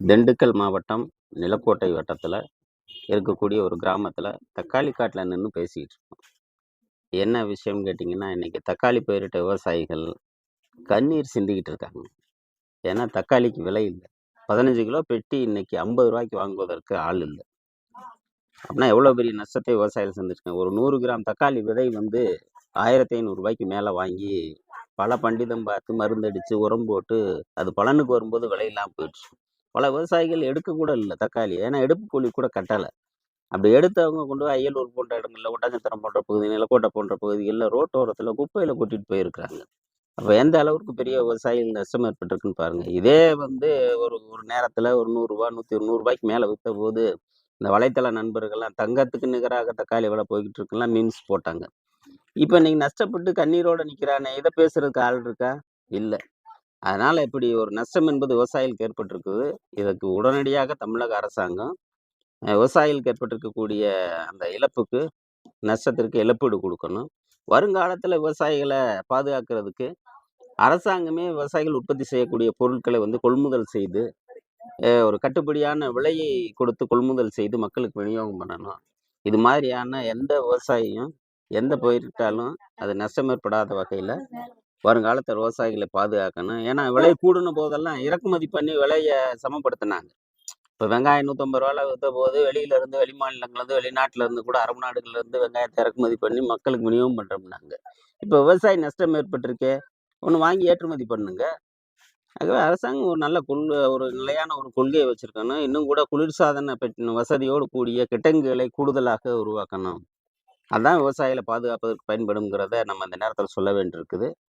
திண்டுக்கல் மாவட்டம் நிலக்கோட்டை வட்டத்தில் இருக்கக்கூடிய ஒரு கிராமத்தில் தக்காளி காட்டில் நின்று பேசிக்கிட்டு இருக்கோம். என்ன விஷயம்னு கேட்டிங்கன்னா இன்றைக்கி தக்காளி பயிரிட்ட விவசாயிகள் கண்ணீர் சிந்திக்கிட்டு இருக்காங்க. ஏன்னா தக்காளிக்கு விலை இல்லை. பதினஞ்சு கிலோ பெட்டி இன்றைக்கி ஐம்பது ரூபாய்க்கு வாங்குவதற்கு ஆள் இல்லை. அப்படின்னா எவ்வளோ பெரிய நஷ்டத்தை விவசாயிகள் சந்திச்சிருக்காங்க? ஒரு நூறு கிராம் தக்காளி விதை வந்து ஆயிரத்தி ஐநூறுரூபாய்க்கு மேலே வாங்கி பல பண்டிதம் பார்த்து மருந்தடித்து உரம் போட்டு அது பலனுக்கு வரும்போது விலையெல்லாம் போயிடுச்சு. பல விவசாயிகள் எடுக்க கூட இல்லை தக்காளி. ஏன்னா எடுப்பு கூலி கூட கட்டலை. அப்படி எடுத்தவங்க கொண்டு போய் அய்யலூர் போன்ற இடங்களில் ஒட்டாஞ்சத்திரம் போன்ற பகுதி நிலக்கோட்டை போன்ற பகுதிகளில் ரோட்டோரத்தில் குப்பையில் கூட்டிகிட்டு போயிருக்கிறாங்க. அப்போ எந்த அளவுக்கு பெரிய விவசாயிகள் நஷ்டம் ஏற்பட்டிருக்குன்னு பாருங்கள் இதே வந்து ஒரு ஒரு நேரத்தில் ஒரு நூறுரூவா நூற்றி நூறுரூபாய்க்கு மேலே விற்ற போது இந்த வலைத்தள நண்பர்கள்லாம் தங்கத்துக்கு நிகராக தக்காளி விலை போய்கிட்டு இருக்குலாம் மீன்ஸ் போட்டாங்க. இப்போ நீங்கள் நஷ்டப்பட்டு கண்ணீரோடு நிற்கிறானே இதை பேசுகிறதுக்கு ஆள் இருக்கா? இல்லை. அதனால் இப்படி ஒரு நஷ்டம் என்பது விவசாயிகளுக்கு ஏற்பட்டிருக்குது. இதற்கு உடனடியாக தமிழக அரசாங்கம் விவசாயிகளுக்கு ஏற்பட்டிருக்கக்கூடிய அந்த இழப்புக்கு நஷ்டத்திற்கு இழப்பீடு கொடுக்கணும். வருங்காலத்தில் விவசாயிகளை பாதுகாக்கிறதுக்கு அரசாங்கமே விவசாயிகள் உற்பத்தி செய்யக்கூடிய பொருட்களை வந்து கொள்முதல் செய்து ஒரு கட்டுப்படியான விலையை கொடுத்து கொள்முதல் செய்து மக்களுக்கு விநியோகம் பண்ணணும். இது மாதிரியான எந்த விவசாயியும் எந்த பயிரிட்டாலும் அது நஷ்டம் ஏற்படாத வகையில் வருங்காலத்தில் விவசாயிகளை பாதுகாக்கணும். ஏன்னா விலை கூடின போதெல்லாம் இறக்குமதி பண்ணி விலையை சமப்படுத்தினாங்க. இப்போ வெங்காயம் நூற்றம்பது ரூபால விற்ற போது வெளியில இருந்து வெளி மாநிலங்கள்லேருந்து வெளிநாட்டுல இருந்து கூட அரபு நாடுகள்ல இருந்து வெங்காயத்தை இறக்குமதி பண்ணி மக்களுக்கு விநியோகம் பண்ணுறோம்னாங்க இப்போ விவசாய நஷ்டம் ஏற்பட்டிருக்கே ஒன்று வாங்கி ஏற்றுமதி பண்ணுங்க. ஆகவே அரசாங்கம் ஒரு நல்ல கொள்கை ஒரு நிலையான ஒரு கொள்கையை வச்சிருக்கணும். இன்னும் கூட குளிர்சாதன வசதியோடு கூடிய கிட்டங்குகளை கூடுதலாக உருவாக்கணும். அதான் விவசாயிகளை பாதுகாப்பதற்கு பயன்படுங்கிறத நம்ம இந்த நேரத்தில் சொல்ல வேண்டியிருக்குது.